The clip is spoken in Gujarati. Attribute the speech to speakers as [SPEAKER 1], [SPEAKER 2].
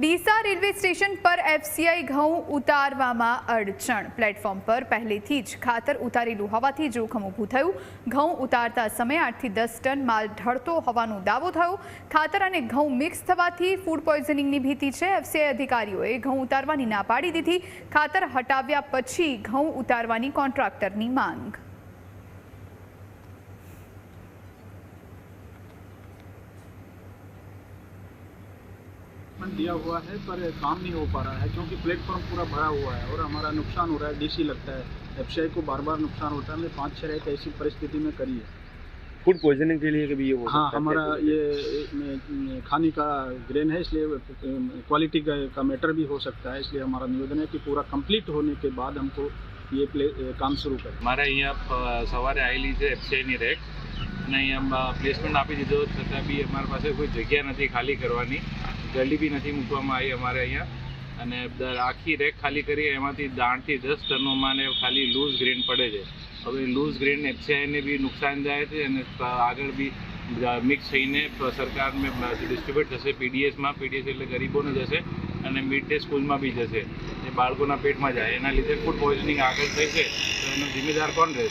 [SPEAKER 1] ડીસા રેલવે સ્ટેશન પર એફસીઆઈ ઘઉં ઉતારવામાં અડચણ. પ્લેટફોર્મ પર પહેલેથી જ ખાતર ઉતારેલું હોવાથી જોખમ ઊભું થયું. ઘઉં ઉતારતા સમયે આઠથી દસ ટન માલ ઢળતો હોવાનો દાવો થયો. ખાતર અને ઘઉં મિક્સ થવાથી ફૂડ પોઈઝનિંગની ભીતિ છે. એફસીઆઈ અધિકારીઓએ ઘઉં ઉતારવાની ના પાડી દીધી. ખાતર હટાવ્યા પછી ઘઉં ઉતારવાની કોન્ટ્રાક્ટરની માંગ.
[SPEAKER 2] पेमेंट दिया हुआ है पर काम नहीं हो पा रहा है क्योंकि प्लेटफॉर्म पूरा भरा हुआ है और हमारा नुकसान हो रहा है डीसी लगता है एफ को बार बार नुकसान होता है हमने पाँच छः रैक ऐसी परिस्थिति में करी है
[SPEAKER 3] फूड पॉइजनिंग के लिए कभी ये हो
[SPEAKER 2] हाँ
[SPEAKER 3] सकता है
[SPEAKER 2] हमारा
[SPEAKER 3] क्या?
[SPEAKER 2] ये ए, खाने का ग्रेन है इसलिए क्वालिटी का, का मैटर भी हो सकता है इसलिए हमारा निवेदन है कि पूरा कंप्लीट होने के बाद हमको ये प्ले ए, काम शुरू करें
[SPEAKER 4] મારે અહીંયા પ- સવારે આવેલી છે એફસીઆઈની રેક અને અહીંયા પ્લેસમેન્ટ આપી દીધો છતાં બી અમારી પાસે કોઈ જગ્યા નથી ખાલી કરવાની ગલી બી નથી મૂકવામાં આવી અમારે અહીંયા. અને આખી રેક ખાલી કરી, એમાંથી દાણથી દસ ટનોમાં ને ખાલી લૂઝ ગ્રેન પડે છે. હવે લૂઝ ગ્રેન એફસીઆઈને બી નુકસાન જાય છે અને આગળ બી મિક્સ થઈને સરકારને ડિસ્ટ્રીબ્યુટ થશે. પીડીએસમાં પીડીએસ એટલે ગરીબોને જશે અને મિડ ડે સ્કૂલમાં બી જશે. એ બાળકોના પેટમાં જાય. એના લીધે ફૂડ પોઈઝનિંગ આગળ થઈ તો એનો જિમ્મેદાર કોણ રહેશે?